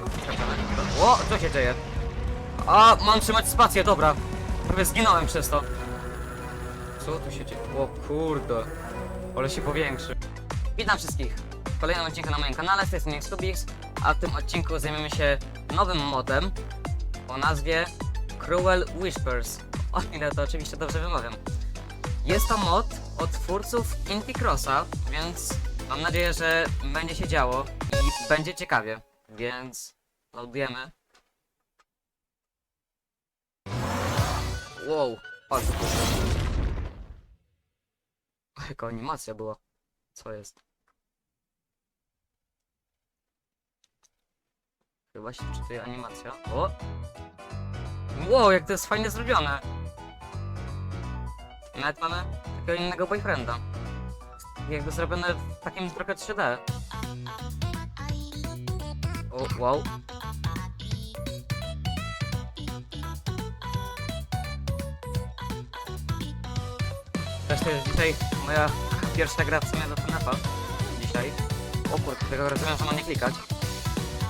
Skaczemy. O, co się dzieje? A, mam trzymać spację, dobra. Prawie zginąłem przez to. Co tu się dzieje? O kurde. Ale się powiększy. Witam wszystkich w kolejnym odcinku na moim kanale, z tej strony Stubix, a w tym odcinku zajmiemy się nowym modem o nazwie Cruel Whispers. O ile to oczywiście dobrze wymawiam. Jest to mod od twórców Inti Crossa, więc mam nadzieję, że będzie się działo i będzie ciekawie. Więc loadujemy. Wow, to Jaka animacja była. Co jest? Chyba się czytuje animacja. O! Wow, jak to jest fajnie zrobione. Nawet mamy takiego innego boyfrienda. Jakby zrobione w takim trochę 3D. O, wow. To jest dzisiaj moja pierwsza gra w sumie do FNAFa. Dzisiaj. O kurde, tego rozumiem, że mam nie klikać.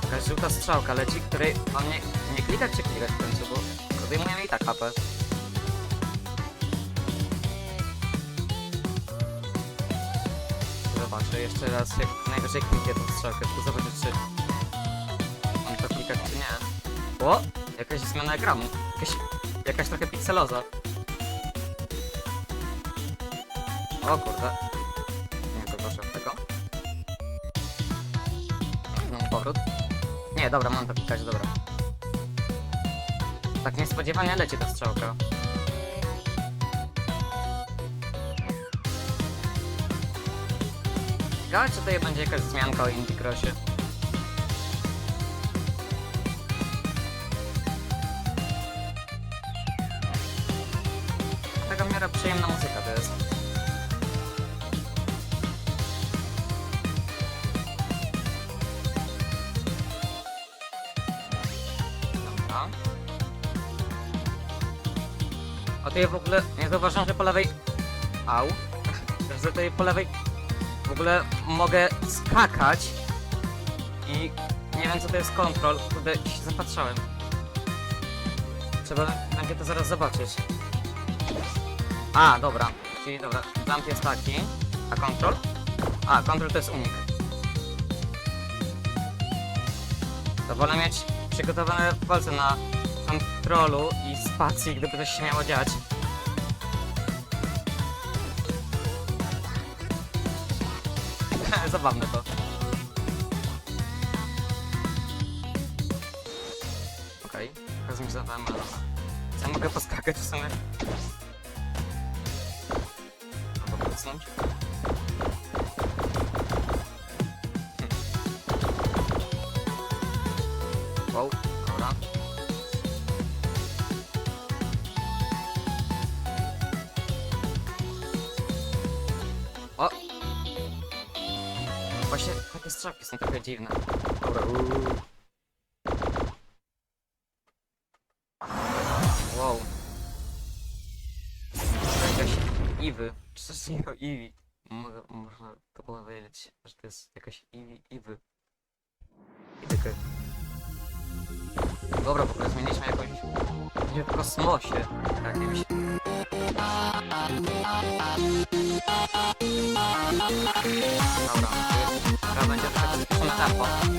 Jakaś żółta strzałka leci, której mam nie, nie klikać czy klikać w końcu, bo odejmuje mi i tak HP. Zobaczę jeszcze raz, jak najwyżej kliknie tą strzałkę, tylko zobaczę czy O! Jakaś zmiana ekranu. Jakaś, jakaś trochę pikseloza. O kurde. Nie, to proszę tego. No, powrót. Nie, dobra, mam to klikać, dobra. Tak niespodziewanie leci ta strzałka. Ciekawe, czy tutaj będzie jakaś zmianka o Indie Crossie. Przyjemna muzyka to jest. Dobra. A tutaj w ogóle nie zauważyłem, że po lewej... Au. Że tutaj po lewej w ogóle mogę skakać i nie wiem co to jest kontrol, kurde się zapatrzałem. Trzeba będzie to zaraz zobaczyć. A, dobra, czyli dobra, jump jest taki, a kontrol? A, kontrol to jest unik. To wolę mieć przygotowane palce na kontrolu i spacji, gdyby coś się miało dziać. Zabawne to. Okej, okay. zmiksowałem, ale... Co, mogę poskakać w sumie? Kucnąć? Hm. Wow, dobra. O! Właśnie takie strzałki są trochę dziwne. Dobra, uuu. Iwy. Czy coś innego Iwi? Może, można to powiedzieć, że to jest jakaś Iwi, Iwy. Iwykę. Dobra, w ogóle zmieniliśmy jakąś... Nie w kosmosie. Jakimś... Dobra, to jest... Teraz będzie trochę przyspieszone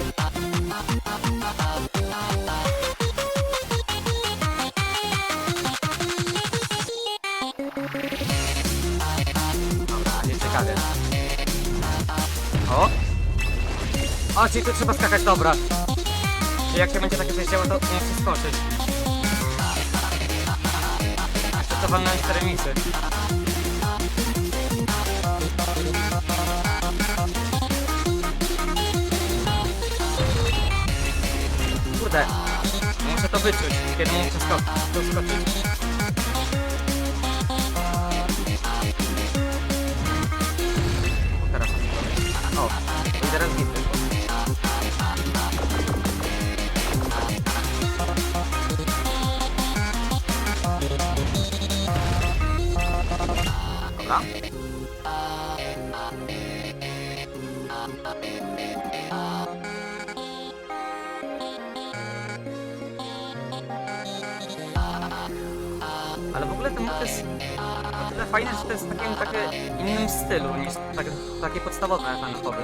O, czyli tu trzeba skakać, dobra. Czyli jak się będzie takie coś działo, to nie chcę skoczyć. Jeszcze to walnąłem cztery misy. Kurde, muszę to wyczuć, kiedy muszę skoczyć. Dobra. Ale w ogóle ten motyw jest o tyle fajny, że to jest w takim takie innym stylu niż tak, takie podstawowe fanfoby.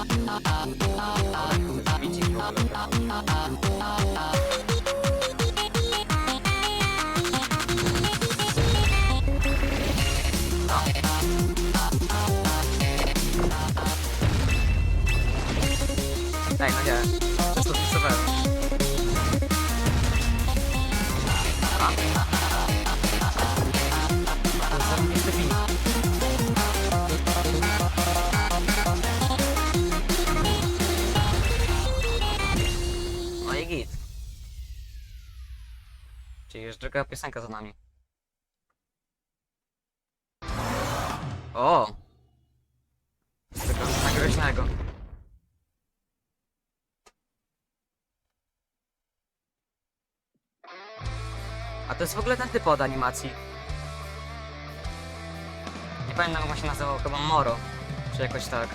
Dobra, widzicie w ogóle. Ej, no nie. Często pisowałem. To druga piosenka za nami. O! Z tego nagroźnego. A to jest w ogóle ten typ od animacji. Nie pamiętam jak on się nazywał, chyba Moro. Czy jakoś tak.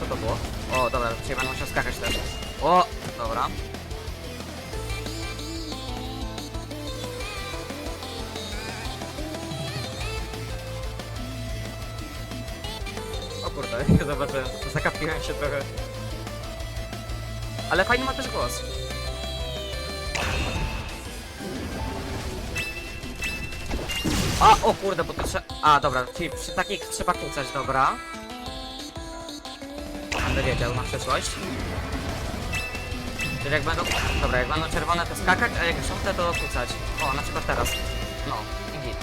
Co to było? O, dobra, dzisiaj będę musiał skakać też. O, dobra. O kurde, zobaczę, zakapiłem się trochę. Ale fajny ma też głos. A, o kurde, bo to trzeba... A, dobra, czyli przy takich trzeba kłócać, dobra. Będę wiedział na przyszłość. Czyli jak będą... Dobra, jak będą czerwone to skakać, a jak żółte to kłócać. O, na przykład teraz. No, i git.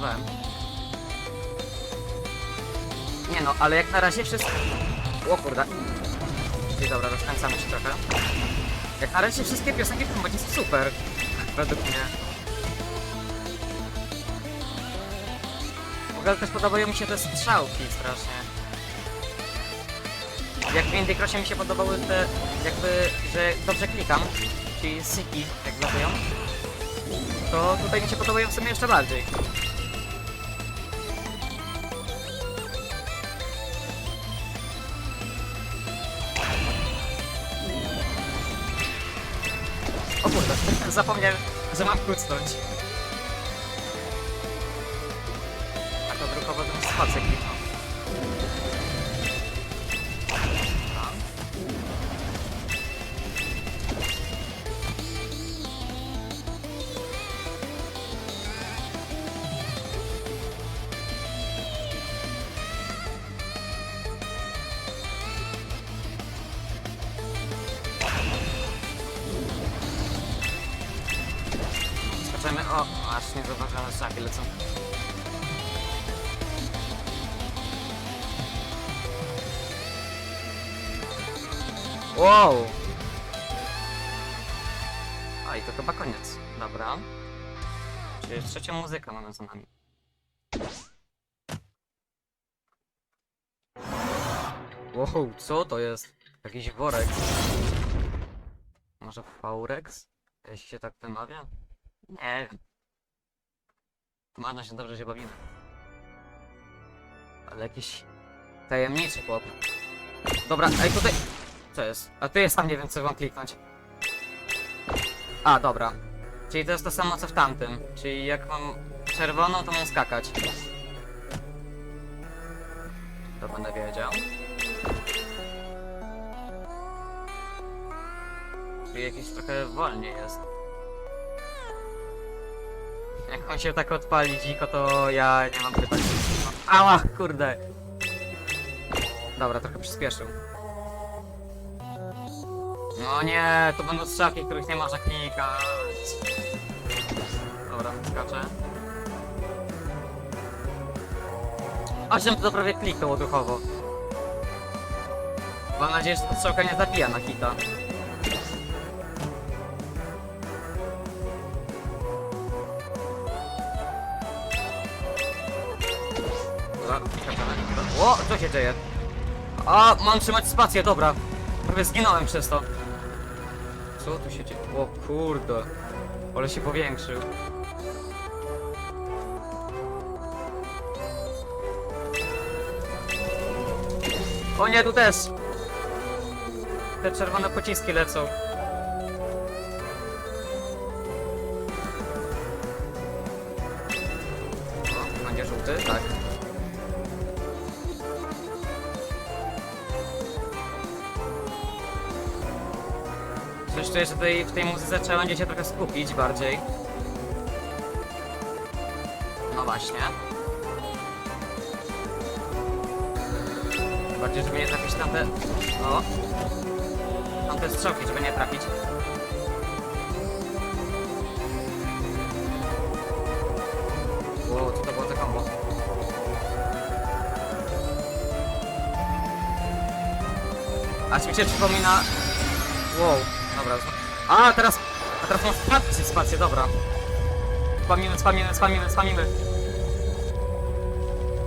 No. No, ale jak na razie wszystko... O kurde. Dobra, rozkręcamy się trochę. Jak na razie wszystkie piosenki w modzie są super. Według mnie. W ogóle też podobają mi się te strzałki strasznie. Jak w Indie Crossie mi się podobały te, jakby, że dobrze klikam, czyli siki, jak latują, to tutaj mi się podobają w sumie jeszcze bardziej. Zapomniałem, że mam kucnąć. A to drukowo spację kliknął. Aż nie zauważyłem, że szafy lecą. Wow! A i to chyba koniec. Dobra. Czyli trzecia muzyka mamy za nami. Wow, co to jest? Jakiś worek. Może Faurex? Jeśli się tak wymawia? Nie wiem. Można się dobrze się bawimy. Ale jakiś tajemniczy chłop. Dobra, ej tutaj... Co jest? A tu jest tam, nie wiem co mam kliknąć. A, dobra. Czyli to jest to samo co w tamtym. Czyli jak mam czerwoną, to mam skakać. To będę wiedział. Czyli jakiś trochę wolniej jest. Jak on się tak odpali dziko, to ja nie mam pytań. Ała, kurde. Dobra, trochę przyspieszył. No nie, to będą strzałki, których nie można klikać. Dobra, skaczę. A żem to prawie kliknął odruchowo. Mam nadzieję, że ta strzałka nie zabija na hita. O, co się dzieje? A, mam trzymać spację, dobra. Prawie zginąłem przez to. Co tu się dzieje? O kurde. Ale się powiększył. O nie, tu też! Te czerwone pociski lecą. Czuję, że tutaj w tej muzyce trzeba będzie się trochę skupić bardziej. No właśnie. Bardziej, żeby nie trafić tamte... O! Tamte strzałki, żeby nie trafić. Wow, to było za kombo? Aż mi się przypomina... Wow, dobra. A, teraz... A teraz mam spację, spację, dobra. Spamimy, spamimy, spamimy, spamimy.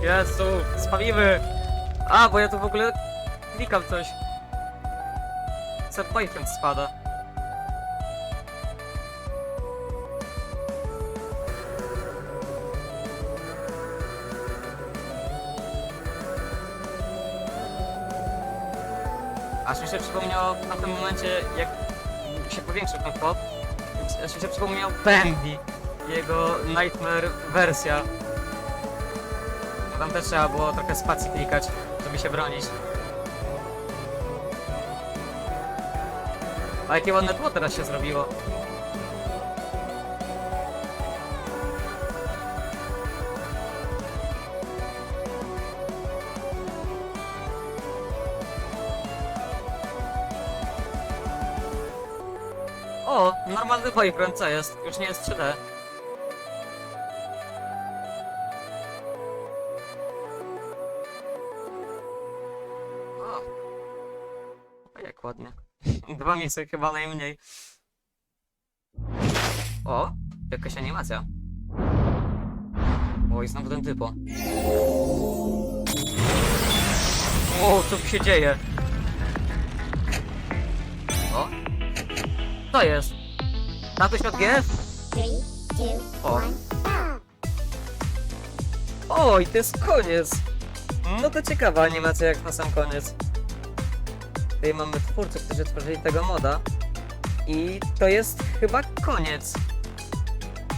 Jezu, spamimy! A, bo ja tu w ogóle klikam coś. Set boyfriend spada. Aż mi się przypomniało na tym momencie, jak się powiększył ten aż mi się przypomniał Bendy, jego Nightmare wersja. Tam też trzeba było trochę spacji klikać, żeby się bronić. A jakie ładne tło teraz się zrobiło. O, normalny boyfriend, co jest? Już nie jest 3D. O. O, jak ładnie. Dwa miejsca chyba najmniej. O, jakaś animacja. O, i znowu ten typo. O, co tu się dzieje? Co jest? Tatuś od GF? Three, two, O. Oj, to jest koniec. No to ciekawa animacja jak na sam koniec. Tutaj mamy twórców, którzy tworzyli tego moda. I to jest chyba koniec.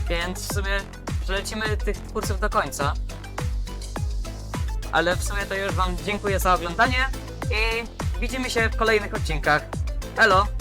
Więc w sumie przelecimy tych twórców do końca. Ale w sumie to już wam dziękuję za oglądanie i widzimy się w kolejnych odcinkach. Elo!